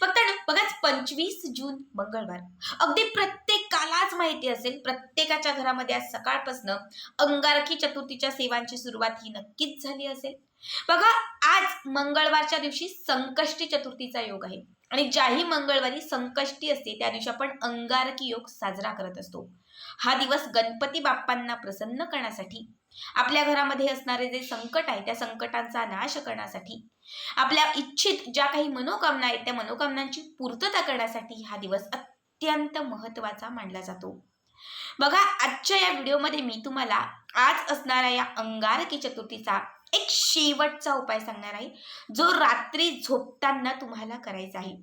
फक्त बघाच पंचवीस जून मंगळवार. अगदी प्रत्येकालाच माहिती असेल प्रत्येकाच्या घरामध्ये आज सकाळपासनं अंगारकी चतुर्थीच्या सेवांची सुरुवात ही नक्कीच झाली असेल. बघा आज मंगळवारच्या दिवशी संकष्टी चतुर्थीचा योग आहे. आणि ज्याही मंगळवारी संकष्टी असते त्या दिवशी आपण अंगारकी योग साजरा करत असतो. हा दिवस गणपती बाप्पांना प्रसन्न करण्यासाठी आपल्या घरामध्ये असणारे जे संकट आहे त्या संकटांचा नाश करण्यासाठी आपल्या इच्छित ज्या काही मनोकामना आहेत त्या मनोकामनांची पूर्तता करण्यासाठी हा दिवस अत्यंत महत्त्वाचा मानला जातो. बघा आजच्या या व्हिडिओमध्ये मी तुम्हाला आज असणाऱ्या या अंगारकी चतुर्थीचा एक शेवटचा उपाय सांगणार आहे जो रात्री झोपताना तुम्हाला करायचा आहे.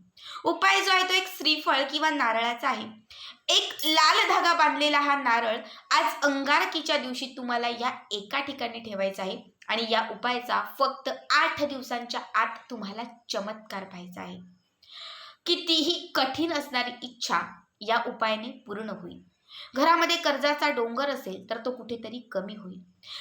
उपाय जो आहे तो एक श्रीफळ किंवा नारळाचा आहे. एक लाल धागा बांधलेला हा नारळ आज अंगारकीच्या दिवशी तुम्हाला या एका ठिकाणी ठेवायचा आहे आणि या उपायाचा फक्त आठ दिवसांच्या आत तुम्हाला चमत्कार पाहायचा आहे. कितीही कठीण असणारी इच्छा या उपायाने पूर्ण होईल. घरामध्ये कर्जाचा डोंगर असेल तर तो कुठेतरी कमी होईल.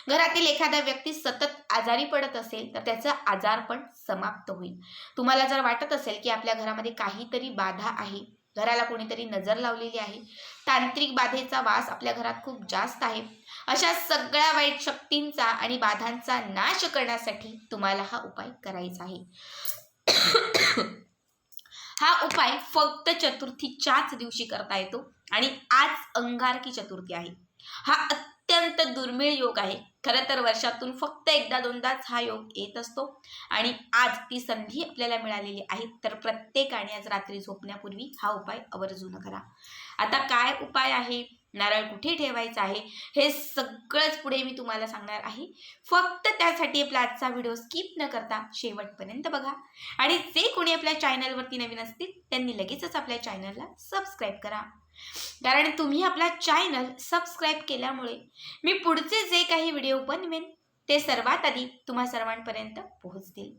घरातील एखादा व्यक्ती सतत आजारी पडत असेल तर त्याचा आजार पण समाप्त होईल. तुम्हाला जर वाटत असेल की आपल्या घरामध्ये काहीतरी बाधा आहे घराला कोणीतरी नजर लावलेली आहे. तांत्रिक बाधेचा वास आपल्या घरात खूप जास्त आहे. अशा सगळ्या वाईट शक्तींचा आणि बाधांचा नाश करण्यासाठी तुम्हाला हा उपाय करायचा आहे. हा उपाय फक्त चतुर्थीच्याच दिवशी करता येतो आणि आज अंगारकी चतुर्थी आहे. हा अत्यंत दुर्मिळ योग आहे. खरं तर वर्षातून फक्त एकदा दोनदाच हा योग येत असतो. आणि आज ती संधी आपल्याला मिळालेली आहे. तर प्रत्येकाने आज रात्री झोपण्यापूर्वी हा उपाय आवर्जून करा. आता काय उपाय आहे? नारळ कुठे ठेवायचा आहे? हे सगळंच पुढे मी तुम्हाला सांगणार आहे. फक्त त्यासाठी आपला आजचा व्हिडिओ स्किप न करता शेवटपर्यंत बघा. आणि जे कोणी आपल्या चॅनलवरती नवीन असतील त्यांनी लगेचच आपल्या चॅनलला सबस्क्राईब करा. कारण तुम्ही आपला चॅनल सबस्क्राईब केल्यामुळे मी पुढचे जे काही व्हिडिओ बनवेन ते सर्वात आधी तुम्हा सर्वांपर्यंत पोहोचतील.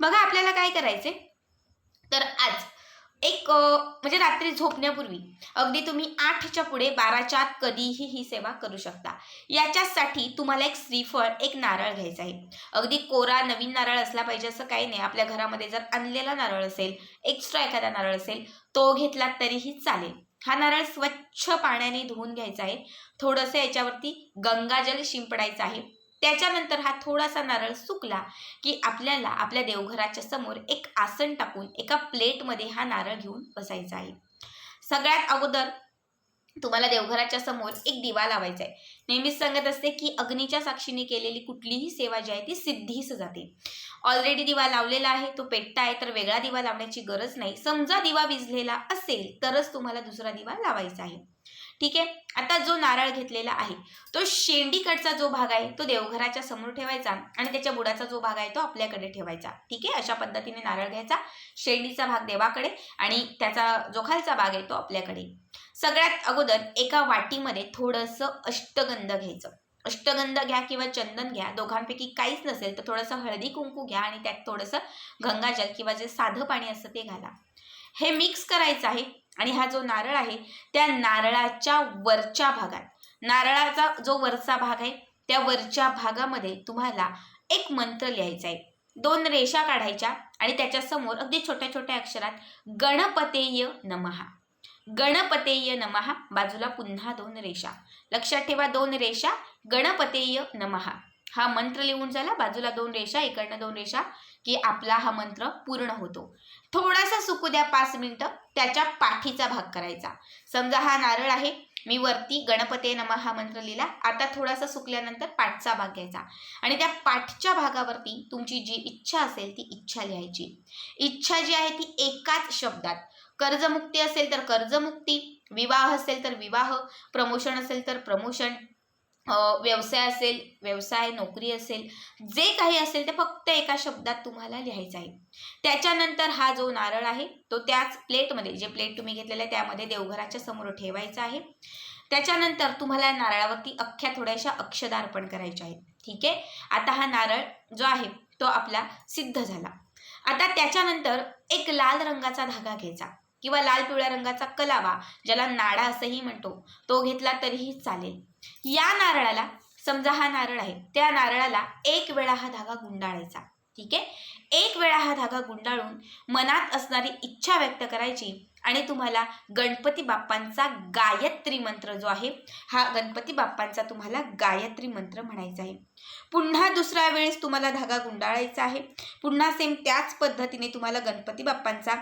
बघा आपल्याला काय करायचे तर आज एक म्हणजे रात्री झोपण्यापूर्वी अगदी तुम्ही आठच्या पुढे बाराच्या आत कधीही ही सेवा करू शकता. याच्यासाठी तुम्हाला एक श्रीफळ एक नारळ घ्यायचा आहे. अगदी कोरा नवीन नारळ असला पाहिजे असं काही नाही. आपल्या घरामध्ये जर आणलेला नारळ असेल एक्स्ट्रा एखादा नारळ असेल तो घेतला तरीही चालेल. हा नारळ स्वच्छ पाण्याने धुवून घ्यायचा आहे. थोडंसं याच्यावरती गंगाजल शिंपडायचं आहे. त्याच्यानंतर हा थोडासा नारळ सुकला की आपल्याला आपल्या देवघराच्या समोर एक आसन टाकून एका प्लेटमध्ये हा नारळ घेऊन बसायचा आहे. सगळ्यात अगोदर तुम्हाला देवघराच्या समोर एक दिवा लावायचा आहे नेहमीच सांगत असते की अग्नीच्या साक्षीने केलेली कुठलीही सेवा जी आहे ती सिद्धीस जाते. ऑलरेडी दिवा लावलेला आहे तो पेटता आहे तर वेगळा दिवा लावण्याची गरज नाही. समजा दिवा विजलेला असेल तरच तुम्हाला दुसरा दिवा लावायचा आहे. ठीक आहे? आता जो नारळ घेतलेला आहे तो शेंडीकडचा जो भाग आहे तो देवघराच्या समोर ठेवायचा आणि त्याच्या बुडाचा जो भाग आहे तो आपल्याकडे ठेवायचा. ठीक आहे? अशा पद्धतीने नारळ घ्यायचा. शेंडीचा भाग देवाकडे आणि त्याचा जो खालचा भाग आहे तो आपल्याकडे. सगळ्यात अगोदर एका वाटीमध्ये थोडंसं अष्टगंध घ्यायचं. अष्टगंध घ्या किंवा चंदन घ्या दोघांपैकी काहीच नसेल तर थोडंसं हळदी कुंकू घ्या आणि त्यात थोडंसं गंगाजल किंवा जे साधं पाणी असतं ते घाला. हे मिक्स करायचं आहे आणि हा जो नारळ आहे त्या नारळाच्या वरच्या भागात. नारळाचा जो वरचा भाग आहे त्या वरच्या भागामध्ये तुम्हाला एक मंत्र लिहायचा आहे. दोन रेषा काढायच्या आणि त्याच्यासमोर अगदी छोट्या छोट्या अक्षरात गणपतेय नमहा गणपतेय नमहा बाजूला पुन्हा दोन रेषा. लक्षात ठेवा दोन रेषा. गणपतेय नमहा हा मंत्र लिहून झाला. बाजूला दोन रेषा इकडनं दोन रेषा की आपला हा मंत्र पूर्ण होतो. थोडासा सुकू द्या पाच मिनिटं. त्याच्या पाठीचा भाग करायचा. समजा हा नारळ आहे मी वरती गणपते नमा हा मंत्र लिहिला. आता थोडासा सुकल्यानंतर पाठचा भाग घ्यायचा. आणि त्या पाठच्या भागावरती तुमची जी इच्छा असेल ती इच्छा लिहायची. इच्छा जी आहे ती एकाच शब्दात. कर्जमुक्ती असेल तर कर्जमुक्ती विवाह असेल तर विवाह प्रमोशन असेल तर प्रमोशन व्यवसाय असेल व्यवसाय नोकरी असेल जे काही असेल ते फक्त एका शब्दात तुम्हाला लिहायचं आहे. त्याच्यानंतर हा जो नारळ आहे तो त्याच प्लेटमध्ये जे प्लेट तुम्ही घेतलेलं आहे त्यामध्ये देवघराच्या समोर ठेवायचा आहे. त्याच्यानंतर तुम्हाला नारळावरती अख्ख्या थोड्याशा अक्षदा अर्पण करायच्या आहेत. ठीक आहे? आता हा नारळ जो आहे तो आपला सिद्ध झाला. आता त्याच्यानंतर एक लाल रंगाचा धागा घ्यायचा. किंवा लाल पिवळ्या रंगाचा कलावा ज्याला नाडा असंही म्हणतो तो घेतला तरीही चालेल. या नारळाला समजा हा नारळ आहे त्या नारळाला एक वेळा हा धागा गुंडाळायचा. ठीक आहे? एक वेळा हा धागा गुंडाळून मनात असणारी इच्छा व्यक्त करायची आणि तुम्हाला गणपती बाप्पांचा गायत्री मंत्र जो आहे हा गणपती बाप्पांचा तुम्हाला गायत्री मंत्र म्हणायचा आहे. पुन्हा दुसऱ्या वेळेस तुम्हाला धागा गुंडाळायचा आहे. पुन्हा सेम त्याच पद्धतीने तुम्हाला गणपती बाप्पांचा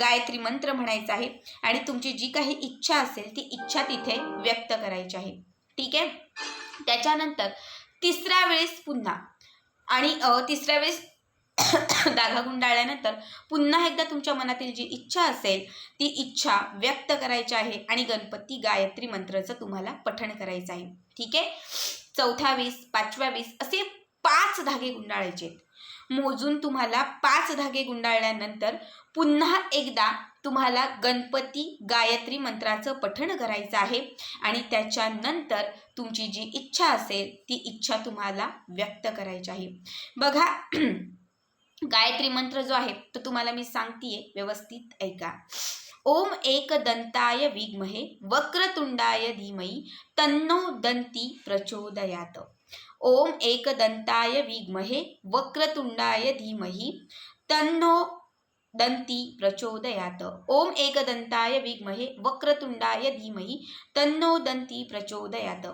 गायत्री मंत्र म्हणायचा आहे. आणि तुमची जी काही इच्छा असेल ती इच्छा तिथे व्यक्त करायची आहे. ठीक आहे? त्याच्यानंतर तिसऱ्या वेळेस पुन्हा. आणि तिसऱ्या वेळेस धागा गुंडाळल्यानंतर पुन्हा एकदा तुमच्या मनातील जी इच्छा असेल ती इच्छा व्यक्त करायची आहे आणि गणपती गायत्री मंत्राचं तुम्हाला पठण करायचं आहे. ठीक आहे? चौथ्या वीस पाचव्या वीस असे पाच धागे गुंडाळायचे आहेत. मोजून तुम्हाला पाच धागे गुंडाळल्यानंतर पुन्हा एकदा तुम्हाला गणपती गायत्री मंत्राचं पठण करायचं आहे आणि त्याच्यानंतर तुमची जी इच्छा असेल ती इच्छा तुम्हाला व्यक्त करायची आहे. बघा गायत्री मंत्र जो आहे तो तुम्हाला मी सांगतेय व्यवस्थित ऐका. ओम एक दंताय विग्महे वक्रतुंडाय धीमहि तन्नो दंती प्रचोदयात. ओम एक दंताय विद्महे वक्रतुंडाय धीमहि तन्नो दंती प्रचोदयात। ओम एकदंताय विद्महे वक्रतुंडाय धीमहि तन्नो दंती प्रचोदयात।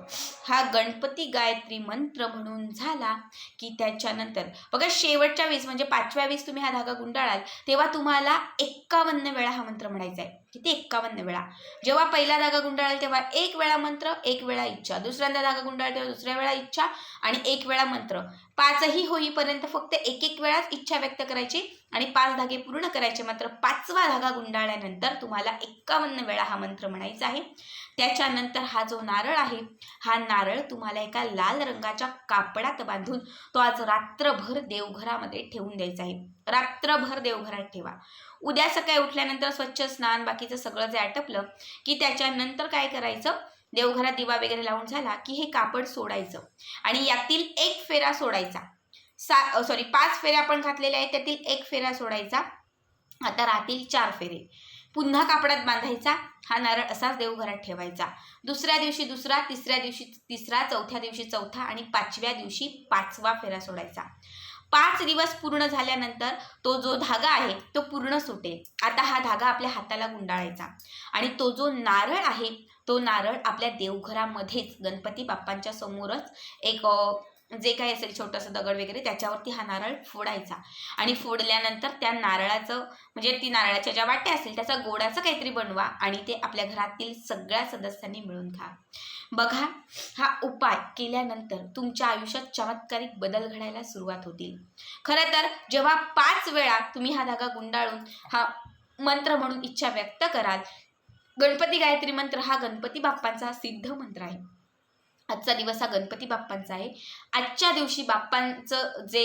हा गणपती गायत्री मंत्र म्हणून झाला की त्याच्यानंतर बघा शेवटच्या वीस म्हणजे पाचव्या वीस तुम्ही हा धागा गुंडाळाल तेव्हा तुम्हाला एक्कावन्न वेळा हा मंत्र म्हणायचा आहे किती? एक्कावन्न वेळा. जेव्हा पहिला धागा गुंडाळाल तेव्हा एक वेळा मंत्र एक वेळा इच्छा. दुसऱ्यांदा धागा गुंडाळ तेव्हा दुसऱ्या वेळा इच्छा आणि एक वेळा मंत्र. पाचही होईपर्यंत फक्त एक एक वेळाच इच्छा व्यक्त करायची आणि पाच धागे पूर्ण करायचे. मात्र पाचवा धागा गुंडाळल्यानंतर तुम्हाला एक्कावन्न वेळा हा मंत्र म्हणायचा आहे. त्याच्यानंतर हा जो नारळ आहे हा नारळ तुम्हाला एका लाल रंगाच्या कापडात बांधून तो आज रात्रभर देवघरामध्ये ठेवून द्यायचा आहे. रात्रभर देवघरात ठेवा. उद्या सकाळी उठल्यानंतर स्वच्छ स्नान बाकीचं सगळं जे आटपलं की त्याच्यानंतर काय करायचं? देवघरात दिवा वगैरे लावून झाला की हे कापड सोडायचं आणि यातील एक फेरा सोडायचा. सा सॉरी पाच फेऱ्या आपण घातलेल्या आहेत त्यातील एक फेरा सोडायचा. आता राहतील चार फेरे. पुन्हा कापडात बांधायचा. हा नारळ असाच देवघरात ठेवायचा. दुसऱ्या दिवशी दुसरा तिसऱ्या दिवशी तिसरा चौथ्या दिवशी चौथा आणि पाचव्या दिवशी पाचवा फेरा सोडायचा. पाच दिवस पूर्ण झाल्यानंतर तो जो धागा आहे तो पूर्ण सुटेल आता हा धागा आपल्या हाताला गुंडाळायचा. आणि तो जो नारळ आहे तो नारळ आपल्या देवघरामध्येच गणपती बाप्पांच्या समोरच एक जे काही असेल छोटंसं दगड वगैरे त्याच्यावरती हा नारळ फोडायचा. आणि फोडल्यानंतर त्या नारळाचं म्हणजे ती नारळाच्या ज्या वाट्या असतील त्याचा गोडाचं काहीतरी बनवा आणि ते आपल्या घरातील सगळ्या सदस्यांनी मिळून खा. बघा हा उपाय केल्यानंतर तुमच्या आयुष्यात चमत्कारिक बदल घडायला सुरुवात होतील. खरं तर जेव्हा पाच वेळा तुम्ही हा धागा गुंडाळून हा मंत्र म्हणून इच्छा व्यक्त कराल गणपती गायत्री मंत्र हा गणपती बाप्पांचा सिद्ध मंत्र आहे. आजचा दिवस हा गणपती बाप्पांचा आहे. आजच्या दिवशी बाप्पांचं जे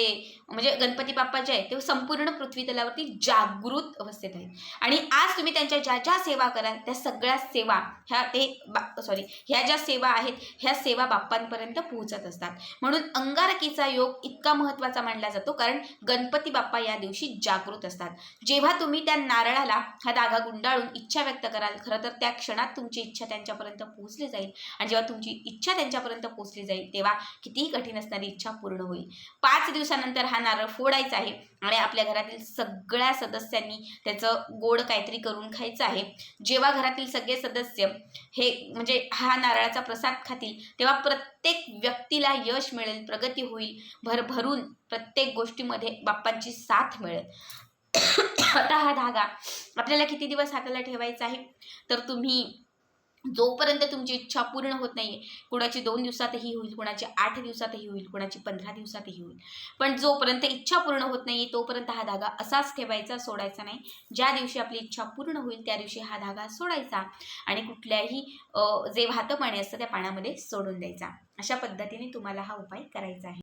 म्हणजे गणपती बाप्पा जे आहे ते संपूर्ण पृथ्वी तलावरती जागृत अवस्थेत आहेत. आणि आज तुम्ही त्यांच्या ज्या ज्या सेवा कराल त्या सगळ्या सेवा ह्या ते बा सॉरी ह्या ज्या सेवा आहेत ह्या सेवा बाप्पांपर्यंत पोहोचत असतात. म्हणून अंगारकीचा योग इतका महत्त्वाचा मानला जातो कारण गणपती बाप्पा या दिवशी जागृत असतात. जेव्हा तुम्ही त्या नारळाला हा धागा गुंडाळून इच्छा व्यक्त कराल खरं तर त्या क्षणात तुमची इच्छा त्यांच्यापर्यंत पोहोचली जाईल. आणि जेव्हा तुमची इच्छा त्यांच्यापर्यंत पोचली जाईल तेव्हा कितीही कठीण असणारी इच्छा पूर्ण होईल. पाच दिवसानंतर हा नारळ फोडायचा आहे आणि आपल्या घरातील सगळ्या सदस्यांनी त्याचं गोड काहीतरी करून खायचं आहे. जेव्हा घरातील सगळे सदस्य हे म्हणजे हा नारळाचा प्रसाद खातील तेव्हा प्रत्येक व्यक्तीला यश मिळेल प्रगती होईल. भरभरून प्रत्येक गोष्टीमध्ये बाप्पांची साथ मिळेल. आता हा धागा आपल्याला किती दिवस हाताला ठेवायचा आहे? तर तुम्ही जोपर्यंत तुमची इच्छा पूर्ण होत नाही आहे कुणाची दोन दिवसातही होईल कुणाची आठ दिवसातही होईल कुणाची पंधरा दिवसातही होईल. पण जोपर्यंत इच्छा पूर्ण होत नाही तोपर्यंत हा धागा असाच ठेवायचा सोडायचा नाही. ज्या दिवशी आपली इच्छा पूर्ण होईल त्या दिवशी हा धागा सोडायचा आणि कुठल्याही जे वाहतं पाणी असतं त्या पाण्यामध्ये सोडून द्यायचा. अशा पद्धतीने तुम्हाला हा उपाय करायचा आहे.